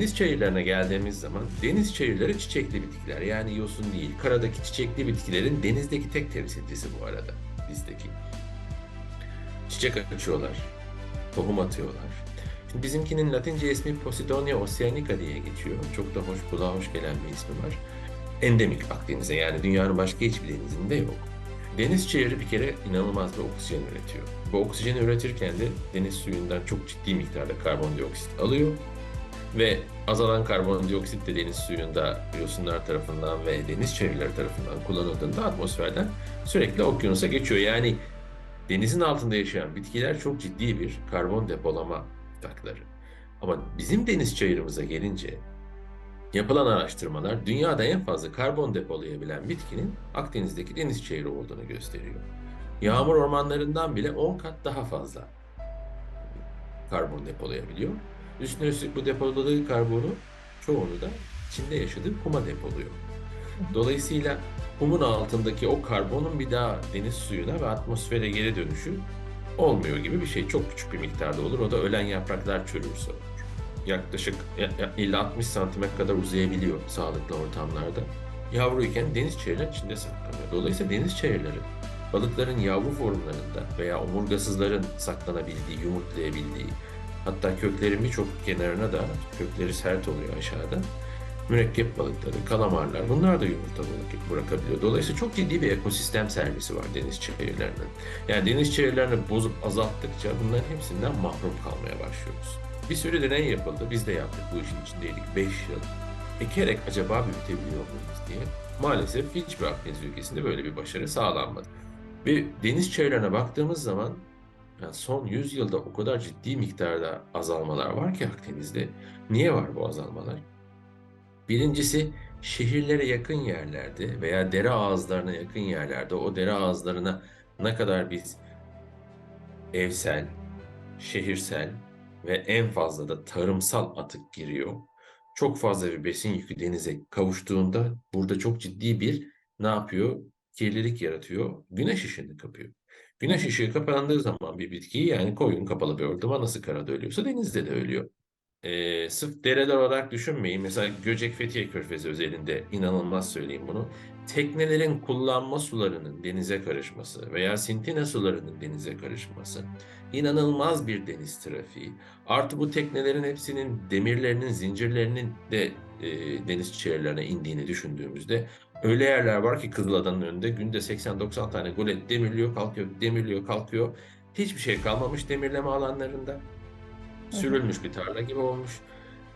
deniz çayırlarına geldiğimiz zaman deniz çayırları çiçekli bitkiler. Yani yosun değil. Karadaki çiçekli bitkilerin denizdeki tek temsilcisi bu arada bizdeki. Çiçek açıyorlar. Tohum atıyorlar. Şimdi bizimkinin Latince ismi Posidonia oceanica diye geçiyor. Çok da hoş, kulağa hoş gelen bir ismi var. Endemik Akdeniz'e yani dünyanın başka hiçbir denizinde yok. Deniz çayırı bir kere inanılmaz bir oksijen üretiyor. Bu oksijeni üretirken de deniz suyundan çok ciddi miktarda karbondioksit alıyor. Ve azalan karbondioksit de deniz suyunda yosunlar tarafından ve deniz çayırları tarafından kullanıldığında atmosferden sürekli okyanusa geçiyor. Yani denizin altında yaşayan bitkiler çok ciddi bir karbon depolama takları. Ama bizim deniz çayırımıza gelince yapılan araştırmalar dünyada en fazla karbon depolayabilen bitkinin Akdeniz'deki deniz çayırı olduğunu gösteriyor. Yağmur ormanlarından bile 10 kat daha fazla karbon depolayabiliyor. Üstüne üstlük bu depoladığı karbonu çoğunu da içinde yaşadığı kuma depoluyor. Dolayısıyla kumun altındaki o karbonun bir daha deniz suyuna ve atmosfere geri dönüşü olmuyor gibi bir şey. Çok küçük bir miktarda olur. O da ölen yapraklar çürürse olur. Yaklaşık 50-60 santime kadar uzayabiliyor sağlıklı ortamlarda. Yavruyken deniz çayırların içinde saklanıyor. Dolayısıyla deniz çayırları balıkların yavru formlarında veya omurgasızların saklanabildiği, yumurtlayabildiği, hatta köklerin birçok kenarına da kökleri sert oluyor aşağıda. Mürekkep balıkları, kalamarlar bunlar da yumurta bırakabiliyor. Dolayısıyla çok ciddi bir ekosistem servisi var deniz çayırlarının. Yani deniz çayırlarını bozup azalttıkça bunların hepsinden mahrum kalmaya başlıyoruz. Bir sürü deney yapıldı. Biz de yaptık bu işin içindeydik 5 yıl. Ekerek acaba büyütebiliyor muyuz diye. Maalesef hiçbir Akdeniz ülkesinde böyle bir başarı sağlanmadı. Ve deniz çayırlarına baktığımız zaman yani son 100 yılda o kadar ciddi miktarda azalmalar var ki Akdeniz'de. Niye var bu azalmalar? Birincisi şehirlere yakın yerlerde veya dere ağızlarına yakın yerlerde o dere ağızlarına ne kadar biz evsel, şehirsel ve en fazla da tarımsal atık giriyor. Çok fazla bir besin yükü denize kavuştuğunda burada çok ciddi bir ne yapıyor? Kirlilik yaratıyor. Güneş ışığını kapıyor. Güneş ışığı kapandığı zaman bir bitki yani koyun kapalı bir ortama nasıl karada ölüyorsa denizde de ölüyor. Ee, sırf dereler olarak düşünmeyin. Mesela Göcek Fethiye Körfezi özelinde inanılmaz söyleyeyim bunu. Teknelerin kullanma sularının denize karışması veya sintine sularının denize karışması inanılmaz bir deniz trafiği. Artı bu teknelerin hepsinin demirlerinin, zincirlerinin de e, deniz çayırlarına indiğini düşündüğümüzde öyle yerler var ki Kızılada'nın önünde günde 80-90 tane gulet demirliyor, kalkıyor, demirliyor, kalkıyor. Hiçbir şey kalmamış demirleme alanlarında. Sürülmüş bir tarla gibi olmuş.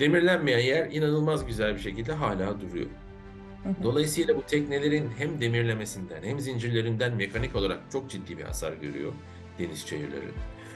Demirlenmeyen yer inanılmaz güzel bir şekilde hala duruyor. Dolayısıyla bu teknelerin hem demirlemesinden hem zincirlerinden mekanik olarak çok ciddi bir hasar görüyor deniz çayırları.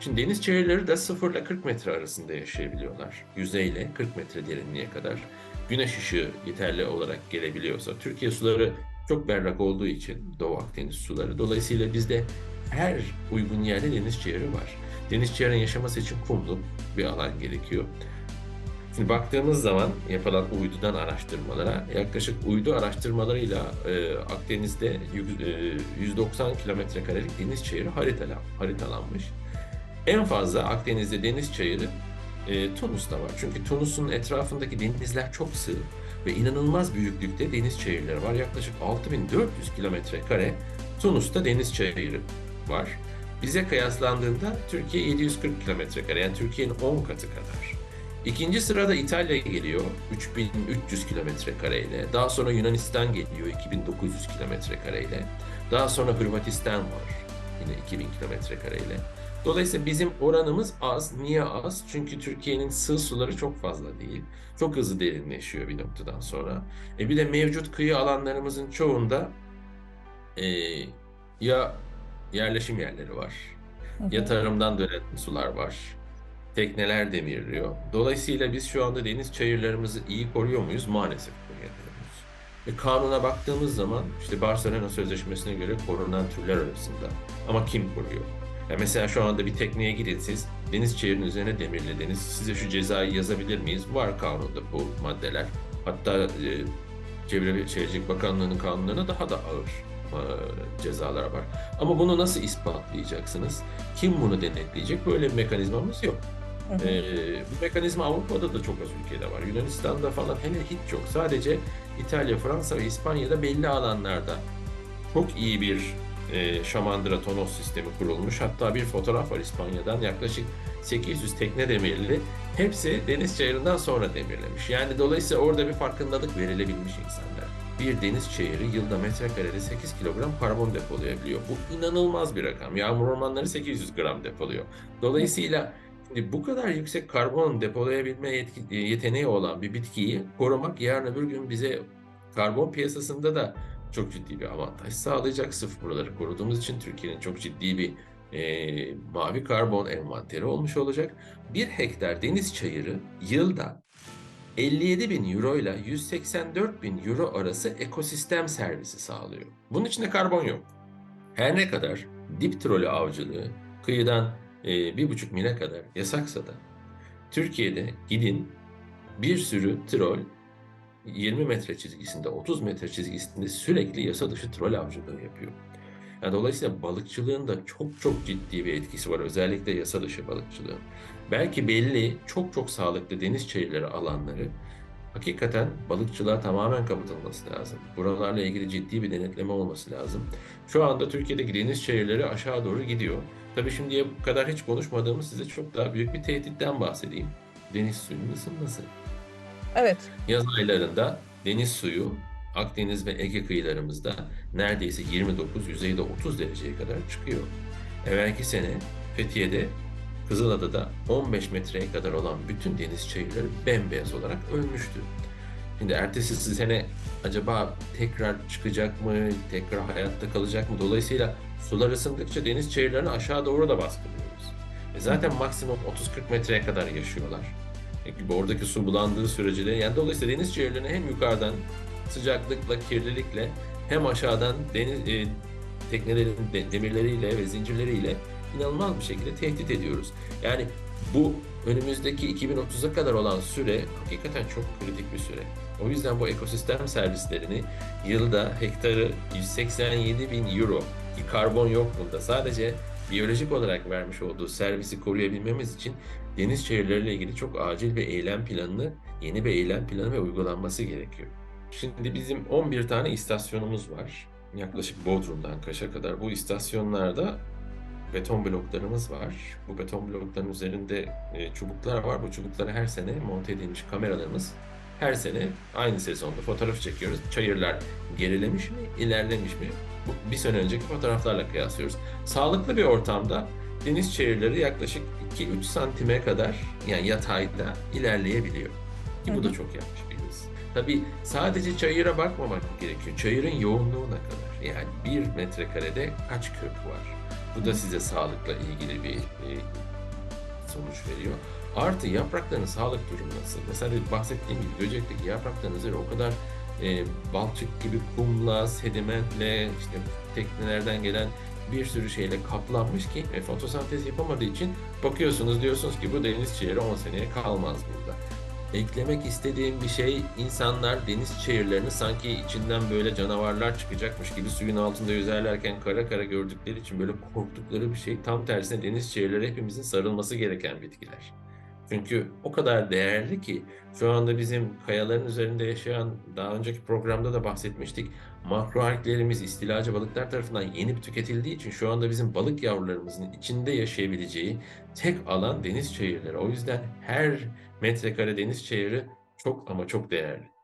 Şimdi deniz çayırları da 0 ile 40 metre arasında yaşayabiliyorlar. Yüzeyle 40 metre derinliğe kadar. Güneş ışığı yeterli olarak gelebiliyorsa. Türkiye suları çok berrak olduğu için Doğu Akdeniz suları. Dolayısıyla bizde her uygun yerde deniz çayırı var. Deniz çayırının yaşaması için kumlu bir alan gerekiyor. Şimdi baktığımız zaman yapılan uydudan araştırmalara yaklaşık uydu araştırmalarıyla e, Akdeniz'de e, 190 kilometre karelik deniz çayırı haritalan, haritalanmış. En fazla Akdeniz'de deniz çayırı e, Tunus'ta var. Çünkü Tunus'un etrafındaki denizler çok sığ ve inanılmaz büyüklükte deniz çayırları var. Yaklaşık 6400 kilometre kare Tunus'ta deniz çayırı var. Bize kıyaslandığında Türkiye 740 kilometre kare yani Türkiye'nin 10 katı kadar. İkinci sırada İtalya geliyor 3300 kilometre kareyle. Daha sonra Yunanistan geliyor 2900 kilometre kareyle. Daha sonra Hırvatistan var yine 2000 kilometre kareyle. Dolayısıyla bizim oranımız az. Niye az? Çünkü Türkiye'nin sığ suları çok fazla değil. Çok hızlı derinleşiyor bir noktadan sonra. E bir de mevcut kıyı alanlarımızın çoğunda e, ya yerleşim yerleri var, ya tarımdan dönen sular var. Tekneler demirliyor. Dolayısıyla biz şu anda deniz çayırlarımızı iyi koruyor muyuz? Maalesef koruyamıyoruz. Ve kanuna baktığımız zaman işte Barcelona Sözleşmesi'ne göre korunan türler arasında. Ama kim koruyor? Ya mesela şu anda bir tekneye gidin siz, deniz çayırının üzerine demirlediniz. Size şu cezayı yazabilir miyiz? Var kanunda bu maddeler. Hatta e, Çevre Şehircilik Bakanlığı'nın kanunlarına daha da ağır e, cezalar var. Ama bunu nasıl ispatlayacaksınız? Kim bunu denetleyecek? Böyle bir mekanizmamız yok. Hı hı. Ee, bu mekanizma Avrupa'da da çok az ülkede var. Yunanistan'da falan hele hiç yok. Sadece İtalya, Fransa ve İspanya'da belli alanlarda çok iyi bir e, şamandıra tonos sistemi kurulmuş. Hatta bir fotoğraf var İspanya'dan yaklaşık 800 tekne demirli. Hepsi deniz çayırından sonra demirlemiş. Yani dolayısıyla orada bir farkındalık verilebilmiş insanlar. Bir deniz çayırı yılda metrekarede 8 kilogram karbon depolayabiliyor. Bu inanılmaz bir rakam. Yağmur ormanları 800 gram depoluyor. Dolayısıyla şimdi bu kadar yüksek karbon depolayabilme yeteneği olan bir bitkiyi korumak yarın öbür gün bize karbon piyasasında da çok ciddi bir avantaj sağlayacak. Sırf buraları koruduğumuz için Türkiye'nin çok ciddi bir e, mavi karbon envanteri olmuş olacak. Bir hektar deniz çayırı yılda 57 bin euro ile 184 bin euro arası ekosistem servisi sağlıyor. Bunun içinde karbon yok. Her ne kadar dip trolü avcılığı kıyıdan e, bir buçuk mile kadar yasaksa da Türkiye'de gidin bir sürü troll 20 metre çizgisinde, 30 metre çizgisinde sürekli yasa dışı troll avcılığı yapıyor. Yani dolayısıyla balıkçılığın da çok çok ciddi bir etkisi var. Özellikle yasa dışı balıkçılığın. Belki belli çok çok sağlıklı deniz çayırları alanları hakikaten balıkçılığa tamamen kapatılması lazım. Buralarla ilgili ciddi bir denetleme olması lazım. Şu anda Türkiye'deki deniz çayırları aşağı doğru gidiyor. Tabii şimdiye kadar hiç konuşmadığımız size çok daha büyük bir tehditten bahsedeyim. Deniz suyunun ısınması. Evet. Yaz aylarında deniz suyu Akdeniz ve Ege kıyılarımızda neredeyse 29, yüzeyde 30 dereceye kadar çıkıyor. Evvelki sene Fethiye'de, Kızılada'da 15 metreye kadar olan bütün deniz çayırları bembeyaz olarak ölmüştü. Şimdi ertesi sene acaba tekrar çıkacak mı, tekrar hayatta kalacak mı? Dolayısıyla sular ısındıkça deniz çayırlarını aşağı doğru da baskılıyoruz. E zaten maksimum 30-40 metreye kadar yaşıyorlar. Gibi oradaki su bulandığı sürece de yani dolayısıyla deniz çayırlarını hem yukarıdan sıcaklıkla, kirlilikle hem aşağıdan deniz e, teknelerin de- demirleriyle ve zincirleriyle inanılmaz bir şekilde tehdit ediyoruz. Yani bu önümüzdeki 2030'a kadar olan süre hakikaten çok kritik bir süre. O yüzden bu ekosistem servislerini yılda hektarı 187 bin euro ki karbon yok bunda sadece biyolojik olarak vermiş olduğu servisi koruyabilmemiz için deniz çayırlarıyla ilgili çok acil bir eylem planını, yeni bir eylem planı ve uygulanması gerekiyor. Şimdi bizim 11 tane istasyonumuz var. Yaklaşık Bodrum'dan Kaş'a kadar. Bu istasyonlarda beton bloklarımız var. Bu beton blokların üzerinde e, çubuklar var. Bu çubuklara her sene monte edilmiş kameralarımız her sene aynı sezonda fotoğraf çekiyoruz. Çayırlar gerilemiş mi, ilerlemiş mi? Bu bir sene önceki fotoğraflarla kıyaslıyoruz. Sağlıklı bir ortamda deniz çayırları yaklaşık 2-3 santime kadar yani yatayda ilerleyebiliyor. Ki bu da çok yanlış bir hız. Tabii sadece çayıra bakmamak gerekiyor. Çayırın yoğunluğuna kadar. Yani bir metrekarede kaç kök var? Bu da size sağlıkla ilgili bir e, sonuç veriyor. Artı yaprakların sağlık durumu nasıl? Mesela bahsettiğim gibi Göcek'teki yaprakların üzeri o kadar e, balçık gibi kumla, sedimentle, işte teknelerden gelen bir sürü şeyle kaplanmış ki e, fotosentez yapamadığı için bakıyorsunuz diyorsunuz ki bu deniz çayırı 10 seneye kalmaz burada. Eklemek istediğim bir şey insanlar deniz çayırlarını sanki içinden böyle canavarlar çıkacakmış gibi suyun altında yüzerlerken kara kara gördükleri için böyle korktukları bir şey. Tam tersine deniz çayırları hepimizin sarılması gereken bitkiler. Çünkü o kadar değerli ki şu anda bizim kayaların üzerinde yaşayan daha önceki programda da bahsetmiştik. Makroalglerimiz istilacı balıklar tarafından yenip tüketildiği için şu anda bizim balık yavrularımızın içinde yaşayabileceği tek alan deniz çayırları. O yüzden her metrekare deniz çayırı çok ama çok değerli.